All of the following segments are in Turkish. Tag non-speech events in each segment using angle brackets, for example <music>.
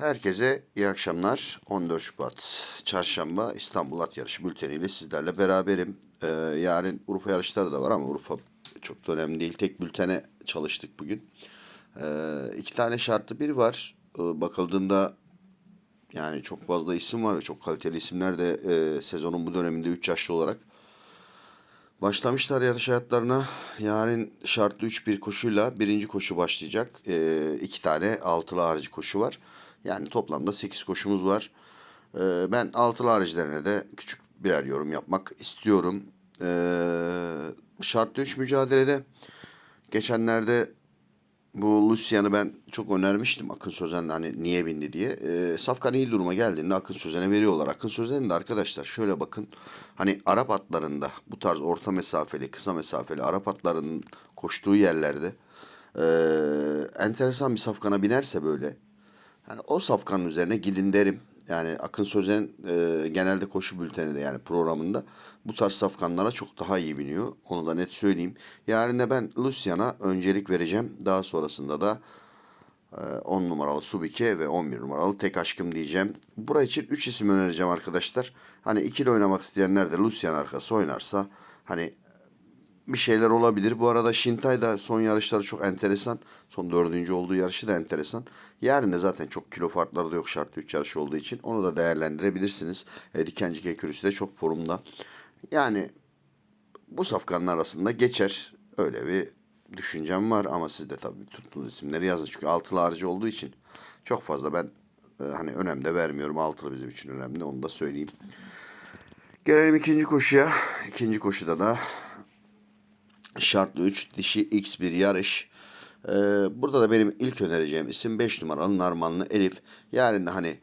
Herkese iyi akşamlar. 14 Şubat Çarşamba İstanbul At Yarışı bülteniyle sizlerle beraberim. Ee, yarın Urfa yarışları da var ama Urfa çok da önemli değil. Tek bültene çalıştık bugün. Ee, iki tane şartlı bir var. Ee, bakıldığında yani çok fazla isim var ve çok kaliteli isimler de e, sezonun bu döneminde 3 yaşlı olarak Başlamışlar yarış hayatlarına. Yarın şartlı 3-1 koşuyla birinci koşu başlayacak. Ee, iki tane altılı harici koşu var. Yani toplamda 8 koşumuz var. Ee, ben altılı haricilerine de küçük birer yorum yapmak istiyorum. Ee, şartlı 3 mücadelede geçenlerde bu Lucian'ı ben çok önermiştim Akın Sözen'le hani niye bindi diye. Ee, Safkan iyi duruma geldiğinde Akın Sözen'e veriyorlar. Akın Sözen'in de arkadaşlar şöyle bakın. Hani Arap atlarında bu tarz orta mesafeli, kısa mesafeli Arap atlarının koştuğu yerlerde ee, enteresan bir safkana binerse böyle yani o safkanın üzerine gidin derim. Yani Akın Sözen e, genelde koşu bülteni de yani programında bu tarz safkanlara çok daha iyi biniyor. Onu da net söyleyeyim. Yarın da ben Lucian'a öncelik vereceğim. Daha sonrasında da e, 10 numaralı Subike ve 11 numaralı Tek Aşkım diyeceğim. Buraya için 3 isim önereceğim arkadaşlar. Hani ikili oynamak isteyenler de Lucian arkası oynarsa hani bir şeyler olabilir. Bu arada Şintay da son yarışları çok enteresan. Son dördüncü olduğu yarışı da enteresan. Yarın da zaten çok kilo farkları da yok şartlı 3 yarışı olduğu için. Onu da değerlendirebilirsiniz. E, Dikenci Kekürüsü de çok formda. Yani bu safkanın arasında geçer. Öyle bir düşüncem var ama siz de tabii tuttuğunuz isimleri yazın. Çünkü altılı harcı olduğu için çok fazla ben e, hani önem de vermiyorum. Altılı bizim için önemli onu da söyleyeyim. Gelelim ikinci koşuya. İkinci koşuda da şartlı 3 dişi X bir yarış. Ee, burada da benim ilk önereceğim isim 5 numaralı Narmanlı Elif. Yarın da hani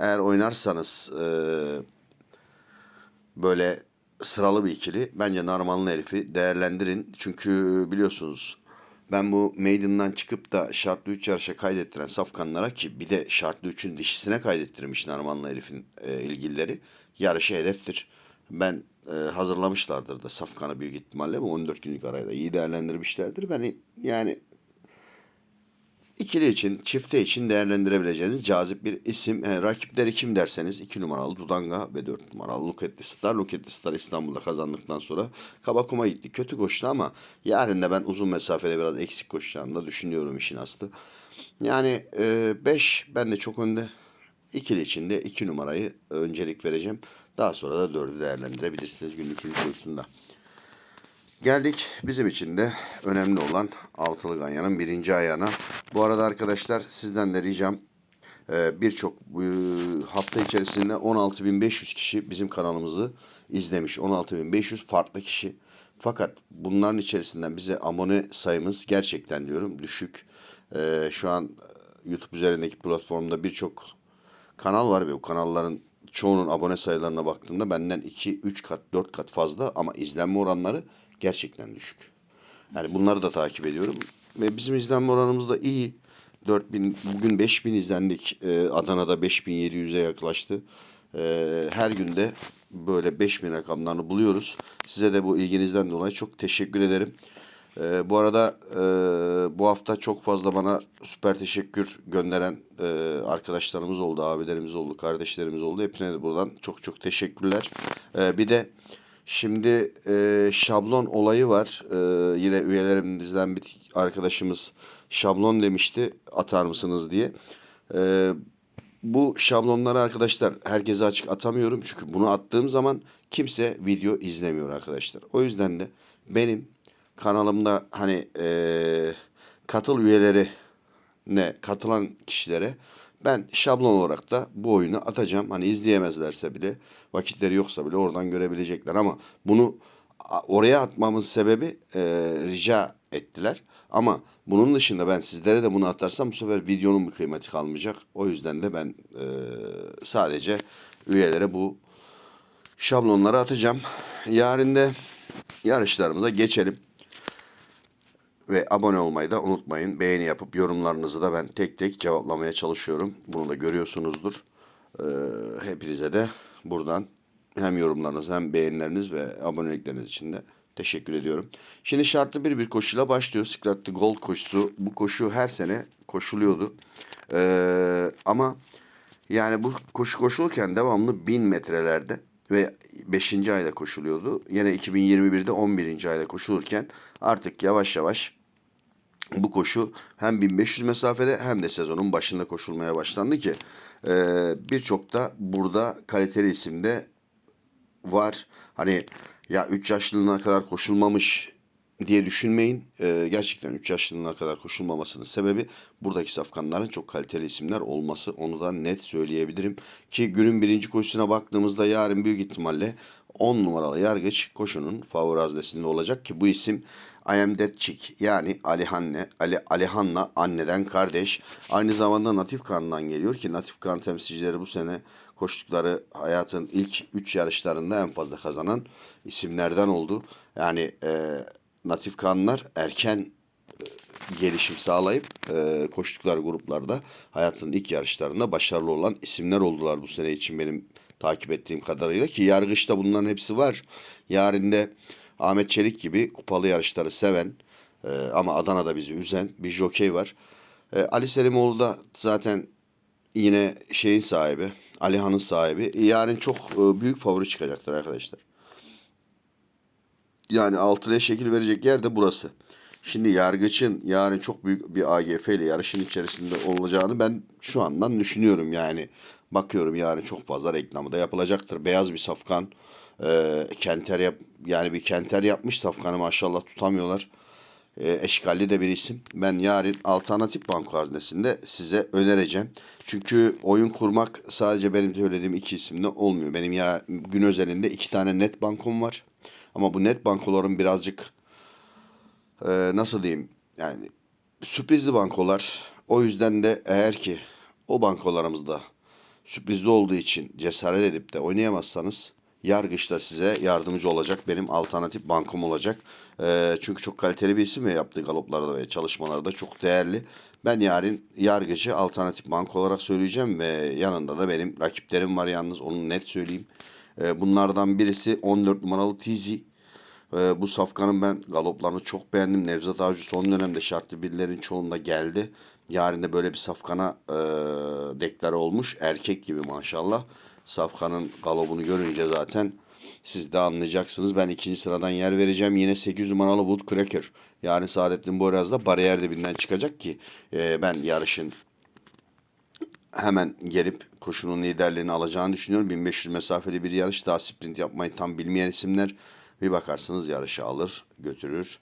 eğer oynarsanız e, böyle sıralı bir ikili bence Narmanlı Elif'i değerlendirin. Çünkü biliyorsunuz ben bu Maiden'dan çıkıp da şartlı 3 yarışa kaydettiren safkanlara ki bir de şartlı 3'ün dişisine kaydettirmiş Narmanlı Elif'in e, ilgilileri yarışı hedeftir. Ben e, hazırlamışlardır da Safkan'ı büyük ihtimalle bu 14 günlük arayla iyi değerlendirmişlerdir. Ben yani ikili için, çifte için değerlendirebileceğiniz cazip bir isim. E, rakipleri kim derseniz 2 numaralı Dudanga ve 4 numaralı Luketli Star. Luketli Star İstanbul'da kazandıktan sonra Kabakuma gitti. Kötü koştu ama yarın da ben uzun mesafede biraz eksik koşacağını da düşünüyorum işin aslı. Yani 5 e, ben de çok önde. İkili için de 2 numarayı öncelik vereceğim. Daha sonra da 4'ü değerlendirebilirsiniz günlük ilk konusunda. Geldik bizim için de önemli olan altılı ganyanın birinci ayağına. Bu arada arkadaşlar sizden de ricam e, birçok e, hafta içerisinde 16.500 kişi bizim kanalımızı izlemiş. 16.500 farklı kişi. Fakat bunların içerisinden bize abone sayımız gerçekten diyorum düşük. E, şu an YouTube üzerindeki platformda birçok kanal var ve o kanalların çoğunun abone sayılarına baktığımda benden 2, 3 kat, 4 kat fazla ama izlenme oranları gerçekten düşük. Yani bunları da takip ediyorum. Ve bizim izlenme oranımız da iyi. 4000, bugün 5000 izlendik. Ee, Adana'da 5700'e yaklaştı. Ee, her günde böyle 5000 rakamlarını buluyoruz. Size de bu ilginizden dolayı çok teşekkür ederim. Ee, bu arada e, bu hafta çok fazla bana süper teşekkür gönderen e, arkadaşlarımız oldu, abilerimiz oldu, kardeşlerimiz oldu. Hepine de buradan çok çok teşekkürler. Ee, bir de şimdi e, şablon olayı var. Ee, yine üyelerimizden bir arkadaşımız şablon demişti atar mısınız diye. Ee, bu şablonları arkadaşlar herkese açık atamıyorum. Çünkü bunu attığım zaman kimse video izlemiyor arkadaşlar. O yüzden de benim kanalımda hani eee, katıl üyeleri ne katılan kişilere ben şablon olarak da bu oyunu atacağım. Hani izleyemezlerse bile vakitleri yoksa bile oradan görebilecekler ama bunu oraya atmamın sebebi eee, rica ettiler. Ama bunun dışında ben sizlere de bunu atarsam bu sefer videonun bir kıymeti kalmayacak. O yüzden de ben eee, sadece üyelere bu şablonları atacağım. Yarın da yarışlarımıza geçelim. Ve abone olmayı da unutmayın. Beğeni yapıp yorumlarınızı da ben tek tek cevaplamaya çalışıyorum. Bunu da görüyorsunuzdur. Ee, hepinize de buradan hem yorumlarınız hem beğenileriniz ve abonelikleriniz için de teşekkür ediyorum. Şimdi şartlı bir bir koşuyla başlıyor. Secret Gold koşusu. Bu koşu her sene koşuluyordu. Ee, ama yani bu koşu koşulurken devamlı 1000 metrelerde ve 5. ayda koşuluyordu. Yine 2021'de 11. ayda koşulurken artık yavaş yavaş bu koşu hem 1500 mesafede hem de sezonun başında koşulmaya başlandı ki e, birçok da burada kaliteli isimde var. Hani ya 3 yaşlılığına kadar koşulmamış diye düşünmeyin. Ee, gerçekten 3 yaşlılığına kadar koşulmamasının sebebi buradaki safkanların çok kaliteli isimler olması. Onu da net söyleyebilirim. Ki günün birinci koşusuna baktığımızda yarın büyük ihtimalle 10 numaralı yargıç koşunun favori olacak ki bu isim I am Dead Chick yani Alihanne, Ali, Alihan'la anneden kardeş. Aynı zamanda Natif Kan'dan geliyor ki Natif Kan temsilcileri bu sene koştukları hayatın ilk 3 yarışlarında en fazla kazanan isimlerden oldu. Yani e, Natif Kanlar erken e, gelişim sağlayıp e, koştukları gruplarda hayatın ilk yarışlarında başarılı olan isimler oldular bu sene için benim takip ettiğim kadarıyla ki yargıçta bunların hepsi var. Yarın da Ahmet Çelik gibi kupalı yarışları seven e, ama Adana'da bizi üzen bir jokey var. E, Ali Selimoğlu da zaten yine şeyin sahibi, Alihan'ın sahibi. Yarın çok e, büyük favori çıkacaktır arkadaşlar. Yani altıya şekil verecek yer de burası. Şimdi yargıçın yarın çok büyük bir AGF ile yarışın içerisinde olacağını ben şu andan düşünüyorum yani. Bakıyorum yarın çok fazla reklamı da yapılacaktır. Beyaz bir safkan e, kenter yap yani bir kenter yapmış safkanı maşallah tutamıyorlar. E, eşkalli de bir isim. Ben yarın alternatif banko haznesinde size önereceğim. Çünkü oyun kurmak sadece benim söylediğim iki isimle olmuyor. Benim ya gün özelinde iki tane net bankom var. Ama bu net bankoların birazcık e, nasıl diyeyim yani sürprizli bankolar. O yüzden de eğer ki o bankolarımızda sürprizli olduğu için cesaret edip de oynayamazsanız yargıçlar size yardımcı olacak. Benim alternatif bankom olacak. E, çünkü çok kaliteli bir isim ve yaptığı galoplarda ve çalışmalarda çok değerli. Ben yarın yargıcı alternatif bank olarak söyleyeceğim ve yanında da benim rakiplerim var yalnız onu net söyleyeyim. E, bunlardan birisi 14 numaralı Tizi. E, bu safkanın ben galoplarını çok beğendim. Nevzat Avcı son dönemde şartlı birlerin çoğunda geldi. Yarın da böyle bir safkana e, deklare olmuş. Erkek gibi maşallah. Safkanın galobunu görünce zaten siz de anlayacaksınız. Ben ikinci sıradan yer vereceğim. Yine 8 numaralı Wood Cracker. Yani Saadettin Boyraz da bariyer dibinden çıkacak ki e, ben yarışın hemen gelip koşunun liderliğini alacağını düşünüyorum. 1500 mesafeli bir yarış daha sprint yapmayı tam bilmeyen isimler bir bakarsınız yarışı alır götürür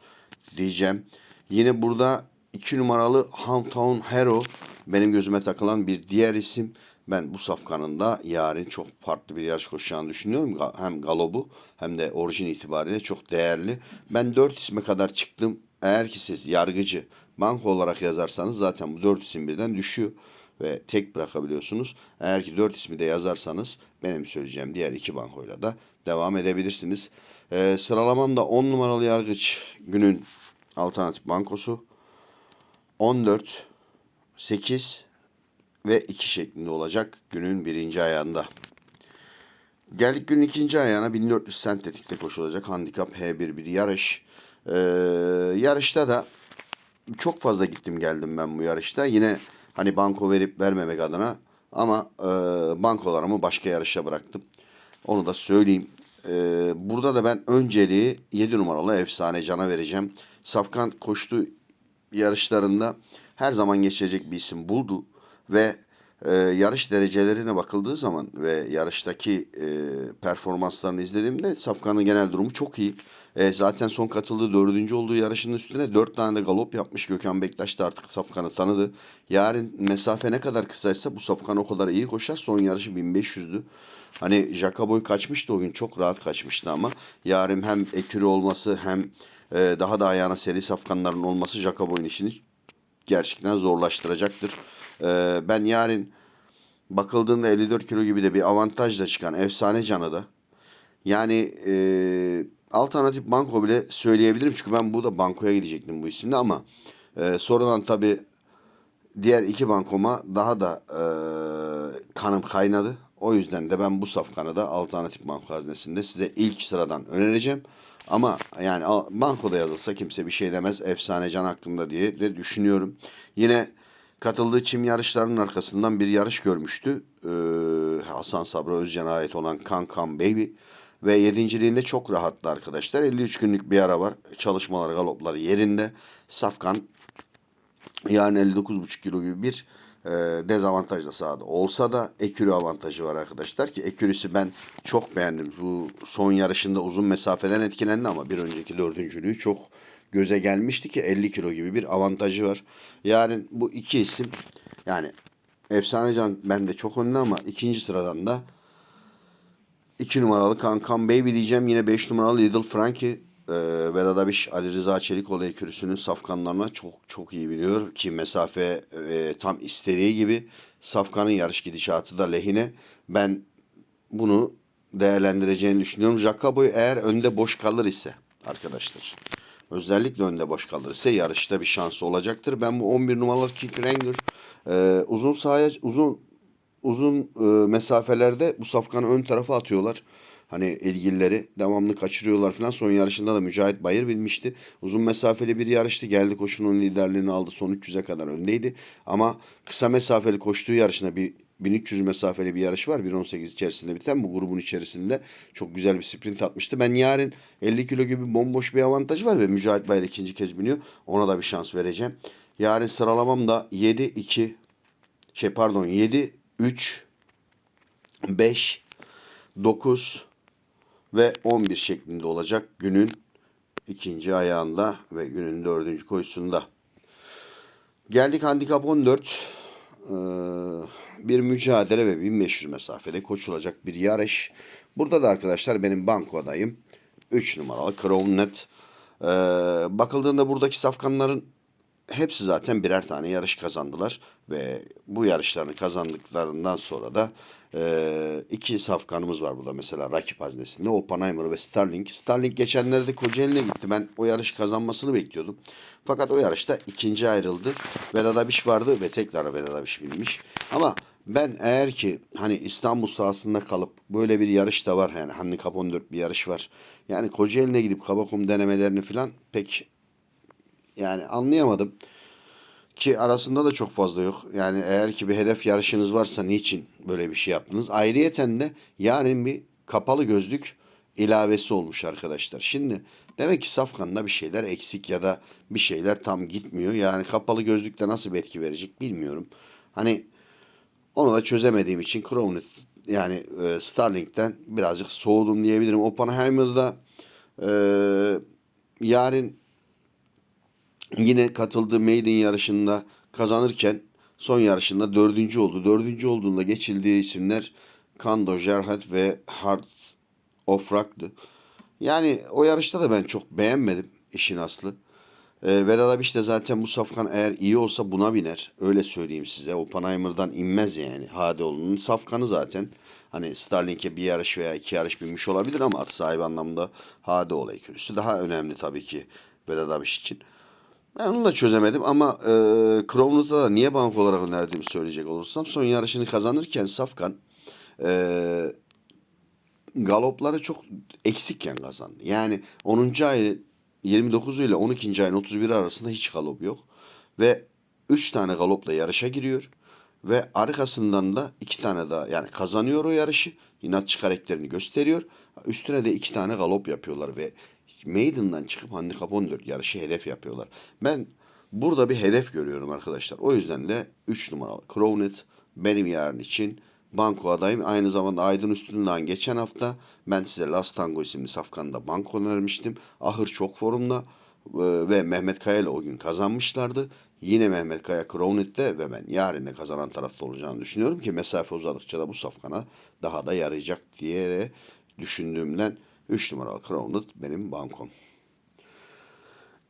diyeceğim. Yine burada 2 numaralı Hometown Hero benim gözüme takılan bir diğer isim. Ben bu safkanın da yarın çok farklı bir yarış koşacağını düşünüyorum. Hem galobu hem de orijin itibariyle çok değerli. Ben 4 isme kadar çıktım. Eğer ki siz yargıcı banko olarak yazarsanız zaten bu 4 isim birden düşüyor ve tek bırakabiliyorsunuz. Eğer ki 4 ismi de yazarsanız benim söyleyeceğim diğer iki bankoyla da devam edebilirsiniz. Ee, sıralamam da 10 numaralı yargıç günün alternatif bankosu. 14, 8 ve 2 şeklinde olacak günün birinci ayağında. Geldik günün ikinci ayağına 1400 sentetikte koşulacak handikap H1 bir yarış. Ee, yarışta da çok fazla gittim geldim ben bu yarışta. Yine hani banko verip vermemek adına ama e, bankolarımı başka yarışa bıraktım. Onu da söyleyeyim. E, burada da ben önceliği 7 numaralı efsane cana vereceğim. Safkan koştu yarışlarında her zaman geçecek bir isim buldu ve e, yarış derecelerine bakıldığı zaman ve yarıştaki e, performanslarını izlediğimde Safkan'ın genel durumu çok iyi. E, zaten son katıldığı dördüncü olduğu yarışın üstüne dört tane de galop yapmış. Gökhan Bektaş da artık Safkan'ı tanıdı. Yarın mesafe ne kadar kısaysa bu Safkan o kadar iyi koşar. Son yarışı 1500'dü. Hani Jacoboy kaçmıştı o gün çok rahat kaçmıştı ama yarın hem ekürü olması hem e, daha da ayağına seri safkanların olması Jacoboy'un işini gerçekten zorlaştıracaktır. Ee, ben yarın bakıldığında 54 kilo gibi de bir avantajla çıkan efsane canı da yani e, alternatif banko bile söyleyebilirim. Çünkü ben burada bankoya gidecektim bu isimle ama e, sonradan tabii diğer iki bankoma daha da e, kanım kaynadı. O yüzden de ben bu safkanı da alternatif banko haznesinde size ilk sıradan önereceğim. Ama yani bankoda yazılsa kimse bir şey demez. Efsane can hakkında diye de düşünüyorum. Yine Katıldığı çim yarışlarının arkasından bir yarış görmüştü. Ee, Hasan Sabri Özcan'a ait olan Kan Kan Baby. Ve yedinciliğinde çok rahattı arkadaşlar. 53 günlük bir ara var. Çalışmaları, galopları yerinde. Safkan yani 59,5 kilo gibi bir e, dezavantajla sahada. Olsa da ekürü avantajı var arkadaşlar ki ekürüsü ben çok beğendim. Bu son yarışında uzun mesafeden etkilendi ama bir önceki dördüncülüğü çok göze gelmişti ki 50 kilo gibi bir avantajı var. Yani bu iki isim yani Efsanecan bende çok önde ama ikinci sıradan da 2 numaralı Kankan Baby diyeceğim. Yine 5 numaralı Little Frankie e, Vedat Abiş Ali Rıza Çelikoğlu ekürüsünün safkanlarına çok çok iyi biliyor ki mesafe e, tam istediği gibi safkanın yarış gidişatı da lehine. Ben bunu değerlendireceğini düşünüyorum. Jacobo eğer önde boş kalır ise arkadaşlar. Özellikle önde boş kalır ise yarışta bir şansı olacaktır. Ben bu 11 numaralı Kick Ranger e, uzun sahaya uzun uzun e, mesafelerde bu safkanı ön tarafa atıyorlar. Hani ilgilileri devamlı kaçırıyorlar falan. Son yarışında da Mücahit Bayır bilmişti. Uzun mesafeli bir yarıştı. Geldi koşunun liderliğini aldı. Son 300'e kadar öndeydi. Ama kısa mesafeli koştuğu yarışında bir 1300 mesafeli bir yarış var. 1.18 içerisinde biten bu grubun içerisinde çok güzel bir sprint atmıştı. Ben yarın 50 kilo gibi bomboş bir avantaj var ve Mücahit Bayır ikinci kez biniyor. Ona da bir şans vereceğim. Yarın sıralamam da 7-2 şey pardon 7 3 5 9 ve 11 şeklinde olacak günün ikinci ayağında ve günün dördüncü koşusunda. Geldik handikap 14. Ee, bir mücadele ve 1500 mesafede koşulacak bir yarış. Burada da arkadaşlar benim banko adayım 3 numaralı Crown Net. Ee, bakıldığında buradaki safkanların hepsi zaten birer tane yarış kazandılar ve bu yarışlarını kazandıklarından sonra da e, iki safkanımız var burada mesela rakip haznesinde. Oppenheimer ve Starling. Starling geçenlerde Kocaeli'ne gitti. Ben o yarış kazanmasını bekliyordum. Fakat o yarışta ikinci ayrıldı. Vedat Abiş vardı ve tekrar Vedat Abiş binmiş. Ama ben eğer ki hani İstanbul sahasında kalıp böyle bir yarış da var yani handikap 14 bir yarış var. Yani Kocaeli'ne gidip Kabakum denemelerini falan pek yani anlayamadım. Ki arasında da çok fazla yok. Yani eğer ki bir hedef yarışınız varsa niçin böyle bir şey yaptınız? Ayrıyeten de yarın bir kapalı gözlük ilavesi olmuş arkadaşlar. Şimdi demek ki Safkan'da bir şeyler eksik ya da bir şeyler tam gitmiyor. Yani kapalı gözlükte nasıl bir etki verecek bilmiyorum. Hani onu da çözemediğim için Crown'u yani e, Starlink'ten birazcık soğudum diyebilirim. Oppenheimer'da e, yarın yine katıldığı maiden yarışında kazanırken son yarışında dördüncü oldu. Dördüncü olduğunda geçildiği isimler Kando, Gerhardt ve Hart of Rock'tı. Yani o yarışta da ben çok beğenmedim işin aslı. Ee, Vedat Abiş de zaten bu safkan eğer iyi olsa buna biner. Öyle söyleyeyim size. Oppenheimer'dan inmez yani. Hadeoğlu'nun safkanı zaten. Hani Starlink'e bir yarış veya iki yarış binmiş olabilir ama at sahibi anlamda Hadeoğlu ekürüsü daha önemli tabii ki Vedat Abiş için. Ben onu da çözemedim ama e, Crowley'da da niye bank olarak önerdiğimi söyleyecek olursam son yarışını kazanırken Safkan e, galopları çok eksikken kazandı. Yani 10. ay 29 ile 12. ayın 31 arasında hiç galop yok. Ve 3 tane galopla yarışa giriyor. Ve arkasından da 2 tane daha yani kazanıyor o yarışı. İnatçı karakterini gösteriyor. Üstüne de 2 tane galop yapıyorlar ve Maiden'dan çıkıp handikap 14 yarışı hedef yapıyorlar. Ben burada bir hedef görüyorum arkadaşlar. O yüzden de 3 numaralı Crownet benim yarın için banko adayım. Aynı zamanda Aydın Üstünden geçen hafta ben size Last Tango isimli safkanda banko önermiştim. Ahır çok forumda e, ve Mehmet Kaya ile o gün kazanmışlardı. Yine Mehmet Kaya Crownet'te ve ben yarın da kazanan tarafta olacağını düşünüyorum ki mesafe uzadıkça da bu safkana daha da yarayacak diye düşündüğümden 3 numaralı Crowned benim bankom.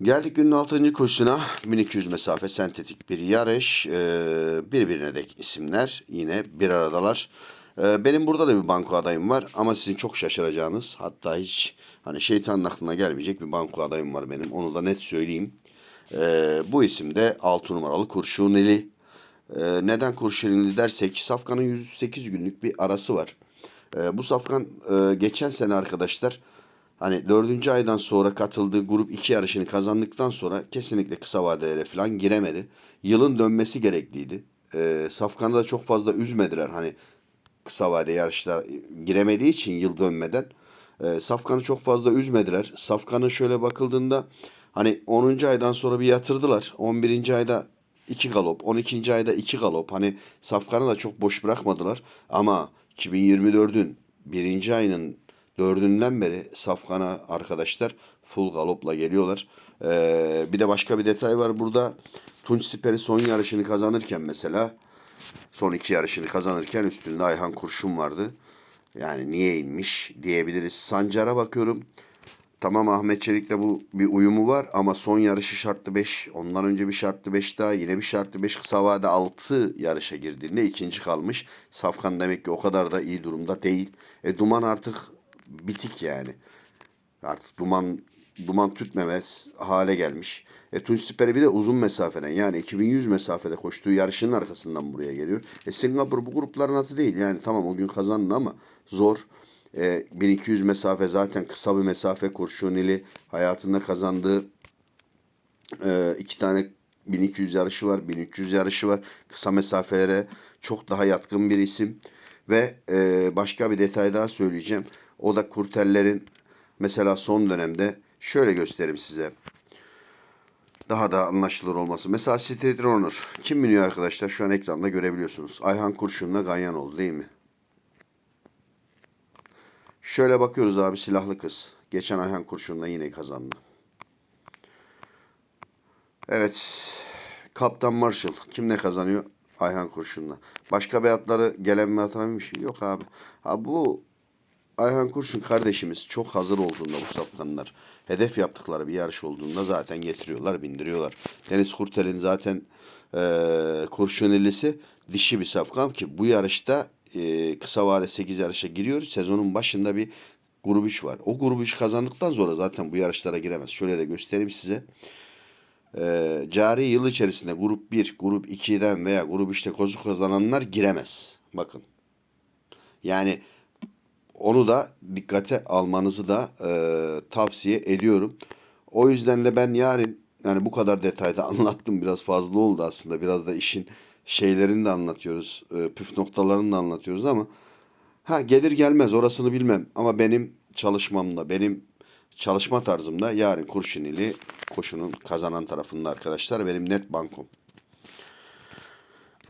Geldik günün 6. koşusuna 1200 mesafe sentetik bir yarış. Ee, birbirine dek isimler yine bir aradalar. Ee, benim burada da bir banko adayım var ama sizin çok şaşıracağınız hatta hiç hani şeytanın aklına gelmeyecek bir banko adayım var benim. Onu da net söyleyeyim. Ee, bu isim de 6 numaralı Kurşuneli. Ee, neden Kurşuneli dersek Safkan'ın 108 günlük bir arası var. Ee, bu Safkan e, geçen sene arkadaşlar Hani dördüncü aydan sonra katıldığı grup 2 yarışını kazandıktan sonra kesinlikle kısa vadelere falan giremedi. Yılın dönmesi gerekliydi. Ee, Safkan'ı da çok fazla üzmediler. Hani kısa vade yarışlar giremediği için yıl dönmeden. Ee, Safkan'ı çok fazla üzmediler. Safkan'ı şöyle bakıldığında hani 10. aydan sonra bir yatırdılar. 11. ayda 2 galop, 12. ayda 2 galop. Hani Safkan'ı da çok boş bırakmadılar. Ama 2024'ün birinci ayının dördünden beri Safkan'a arkadaşlar full galopla geliyorlar. Ee, bir de başka bir detay var burada. Tunç Siper'i son yarışını kazanırken mesela son iki yarışını kazanırken üstünde Ayhan Kurşun vardı. Yani niye inmiş diyebiliriz. Sancar'a bakıyorum. Tamam Ahmet Çelik'le bu bir uyumu var ama son yarışı şartlı 5. Ondan önce bir şartlı 5 daha yine bir şartlı 5 kısa vade 6 yarışa girdiğinde ikinci kalmış. Safkan demek ki o kadar da iyi durumda değil. E Duman artık bitik yani. Artık duman duman tütmemez hale gelmiş. E Tunç Siper'i bir de uzun mesafeden yani 2100 mesafede koştuğu yarışının arkasından buraya geliyor. E Singapur bu grupların atı değil. Yani tamam o gün kazandı ama zor. E, 1200 mesafe zaten kısa bir mesafe Kurşunili hayatında kazandığı e, iki tane 1200 yarışı var, 1300 yarışı var. Kısa mesafelere çok daha yatkın bir isim. Ve e, başka bir detay daha söyleyeceğim. O da kurtellerin mesela son dönemde şöyle göstereyim size. Daha da anlaşılır olması. Mesela Street Runner. Kim biniyor arkadaşlar? Şu an ekranda görebiliyorsunuz. Ayhan Kurşun'la Ganyan oldu değil mi? Şöyle bakıyoruz abi silahlı kız. Geçen Ayhan Kurşun'la yine kazandı. Evet. Kaptan Marshall. Kim ne kazanıyor? Ayhan Kurşun'la. Başka beyatları gelen bir hatırlamış mı? Yok abi. Ha bu Ayhan Kurşun kardeşimiz çok hazır olduğunda bu safkanlar hedef yaptıkları bir yarış olduğunda zaten getiriyorlar, bindiriyorlar. Deniz Kurtel'in zaten e, Kurşunellisi dişi bir safkan ki bu yarışta e, kısa vade 8 yarışa giriyor. Sezonun başında bir grup 3 var. O grup 3 kazandıktan sonra zaten bu yarışlara giremez. Şöyle de göstereyim size. E, cari yıl içerisinde grup 1, grup 2'den veya grup 3'te kozu kazananlar giremez. Bakın. Yani onu da dikkate almanızı da e, tavsiye ediyorum. O yüzden de ben yarın yani bu kadar detayda <laughs> anlattım. Biraz fazla oldu aslında. Biraz da işin şeylerini de anlatıyoruz. E, püf noktalarını da anlatıyoruz ama ha gelir gelmez orasını bilmem. Ama benim çalışmamda, benim çalışma tarzımda yarın Kurşunili koşunun kazanan tarafında arkadaşlar benim net bankom.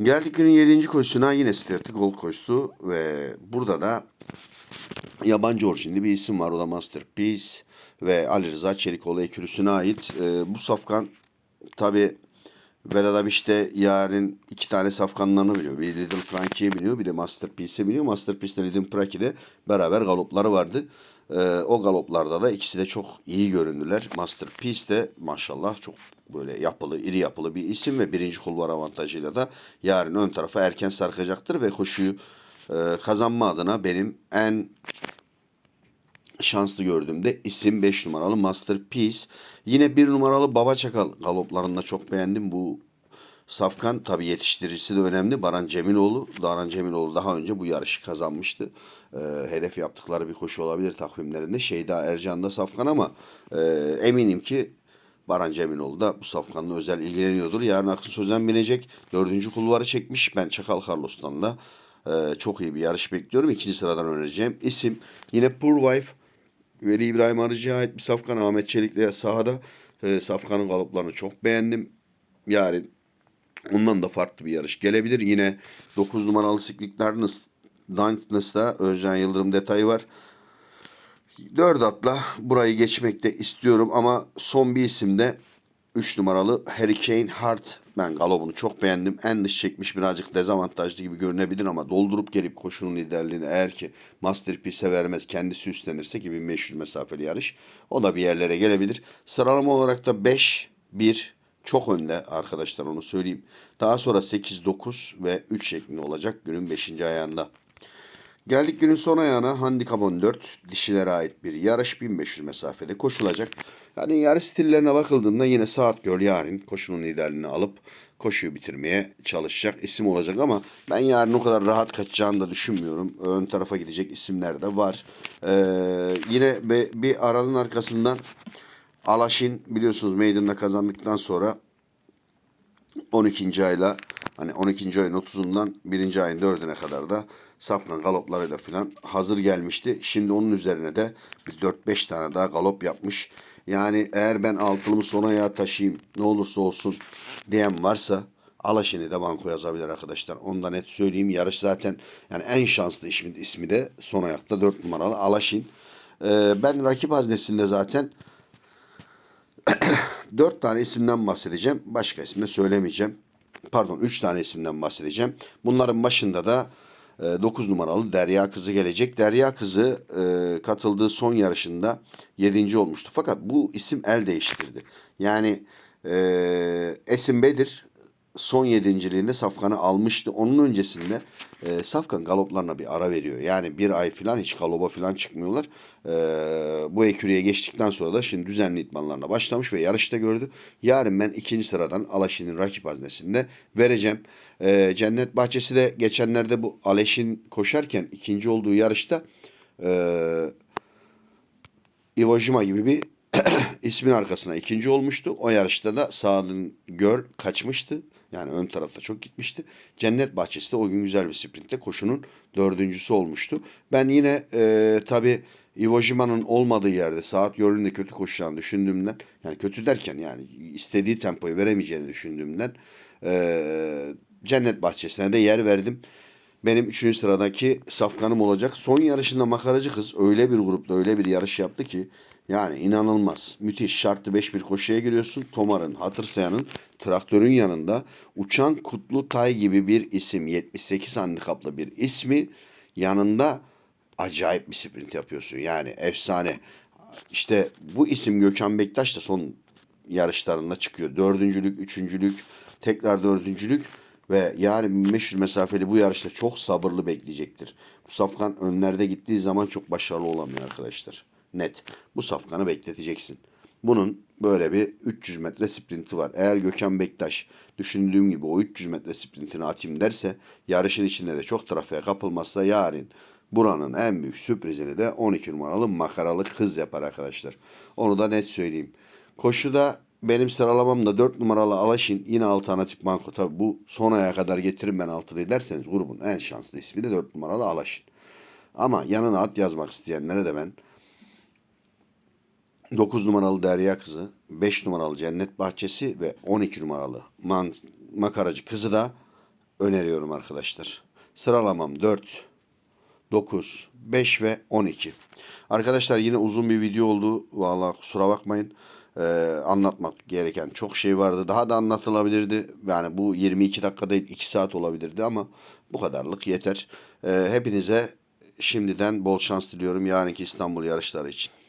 Geldik günün 7. koşusuna yine Stewart Gold koşusu ve burada da yabancı orijinli bir isim var. O da Masterpiece ve Ali Rıza Çelikoğlu ekürüsüne ait. Ee, bu safkan tabi Vedat işte yarın iki tane safkanlarını biliyor. Bir Little Frankie'ye biniyor bir de Masterpiece'e biniyor. Masterpiece ile Little Frankie'de beraber galopları vardı. Ee, o galoplarda da ikisi de çok iyi göründüler. Masterpiece de maşallah çok böyle yapılı, iri yapılı bir isim ve birinci kulvar avantajıyla da yarın ön tarafa erken sarkacaktır ve koşuyu e, kazanma adına benim en şanslı gördüğümde isim 5 numaralı Masterpiece. Yine 1 numaralı Baba Çakal galoplarında çok beğendim. Bu Safkan tabi yetiştiricisi de önemli. Baran Cemiloğlu. Baran Cemiloğlu daha önce bu yarışı kazanmıştı. Ee, hedef yaptıkları bir koşu olabilir takvimlerinde. Şeyda Ercan da Safkan ama e, eminim ki Baran Cemiloğlu da bu safkanla özel ilgileniyordur. Yarın Akın Sözen binecek. Dördüncü kulvarı çekmiş. Ben Çakal Carlos'tan da e, çok iyi bir yarış bekliyorum. İkinci sıradan önereceğim isim. Yine Poor Wife. Veli İbrahim Arıcı'ya ait bir safkan. Ahmet Çelik'le sahada. E, safkanın galoplarını çok beğendim. Yarın ondan da farklı bir yarış gelebilir. Yine 9 numaralı Siklik Darkness, Darkness'ta Özcan Yıldırım detayı var. 4 atla burayı geçmekte istiyorum ama son bir isim de 3 numaralı Hurricane Heart. Ben galobunu çok beğendim. En dış çekmiş birazcık dezavantajlı gibi görünebilir ama doldurup gelip koşunun liderliğini eğer ki Masterpiece'e vermez kendisi üstlenirse ki 1500 mesafeli yarış o da bir yerlere gelebilir. Sıralama olarak da 5, 1 çok önde arkadaşlar onu söyleyeyim. Daha sonra 8, 9 ve 3 şeklinde olacak günün 5. ayağında. Geldik günün son ayağına handikap 14 dişilere ait bir yarış 1500 mesafede koşulacak. Yani yarış stillerine bakıldığında yine saat göl yarın koşunun liderliğini alıp koşuyu bitirmeye çalışacak isim olacak ama ben yarın o kadar rahat kaçacağını da düşünmüyorum. Ön tarafa gidecek isimler de var. Ee, yine be- bir aranın arkasından Alaşin biliyorsunuz meydanında kazandıktan sonra 12. ayla hani 12. ayın 30'undan 1. ayın 4'üne kadar da safkan galoplarıyla falan hazır gelmişti. Şimdi onun üzerine de bir 4-5 tane daha galop yapmış. Yani eğer ben altılımı son ayağa taşıyayım ne olursa olsun diyen varsa Alaşin'i de banko yazabilir arkadaşlar. Onu da net söyleyeyim. Yarış zaten yani en şanslı ismi, ismi de son ayakta 4 numaralı Alaşin. Ee, ben rakip haznesinde zaten <coughs> Dört tane isimden bahsedeceğim. Başka isim de söylemeyeceğim. Pardon üç tane isimden bahsedeceğim. Bunların başında da 9 numaralı Derya Kızı gelecek. Derya Kızı e, katıldığı son yarışında 7. olmuştu. Fakat bu isim el değiştirdi. Yani e, Esim Bedir son yedinciliğinde Safkan'ı almıştı. Onun öncesinde e, Safkan galoplarına bir ara veriyor. Yani bir ay falan hiç galoba falan çıkmıyorlar. E, bu ekürüye geçtikten sonra da şimdi düzenli itmanlarına başlamış ve yarışta gördü. Yarın ben ikinci sıradan Alaşin'in rakip haznesinde vereceğim. E, Cennet Bahçesi de geçenlerde bu Aleş'in koşarken ikinci olduğu yarışta e, Iwo Jima gibi bir <clears throat> ismin arkasına ikinci olmuştu. O yarışta da Saad'ın Göl kaçmıştı. Yani ön tarafta çok gitmişti. Cennet Bahçesi de o gün güzel bir sprintte koşunun dördüncüsü olmuştu. Ben yine e, tabii Iwo Jima'nın olmadığı yerde saat yolunda kötü koşacağını düşündüğümden yani kötü derken yani istediği tempoyu veremeyeceğini düşündüğümden e, Cennet Bahçesi'ne de yer verdim. Benim 3. sıradaki safkanım olacak. Son yarışında makaracı kız öyle bir grupta öyle bir yarış yaptı ki yani inanılmaz. Müthiş. Şartlı 5-1 koşuya giriyorsun. Tomar'ın, Hatırsayan'ın traktörün yanında uçan Kutlu Tay gibi bir isim. 78 handikaplı bir ismi yanında acayip bir sprint yapıyorsun. Yani efsane. İşte bu isim Gökhan Bektaş da son yarışlarında çıkıyor. Dördüncülük, üçüncülük, tekrar dördüncülük ve yani 1500 mesafeli bu yarışta çok sabırlı bekleyecektir. Bu safkan önlerde gittiği zaman çok başarılı olamıyor arkadaşlar. Net. Bu safkanı bekleteceksin. Bunun böyle bir 300 metre sprinti var. Eğer Gökhan Bektaş düşündüğüm gibi o 300 metre sprintini atayım derse yarışın içinde de çok trafiğe kapılmazsa yarın buranın en büyük sürprizini de 12 numaralı makaralı kız yapar arkadaşlar. Onu da net söyleyeyim. Koşuda benim sıralamamda 4 numaralı Alaşin yine alternatif banko. Tabi bu son aya kadar getirin ben altılı derseniz grubun en şanslı ismi de 4 numaralı Alaşin. Ama yanına at yazmak isteyenlere de ben 9 numaralı Derya Kızı, 5 numaralı Cennet Bahçesi ve 12 numaralı Man Makaracı Kızı da öneriyorum arkadaşlar. Sıralamam 4, 9, 5 ve 12. Arkadaşlar yine uzun bir video oldu. Vallahi kusura bakmayın. Ee, anlatmak gereken çok şey vardı. Daha da anlatılabilirdi. Yani bu 22 dakika değil 2 saat olabilirdi ama bu kadarlık yeter. Ee, hepinize şimdiden bol şans diliyorum yarınki İstanbul yarışları için.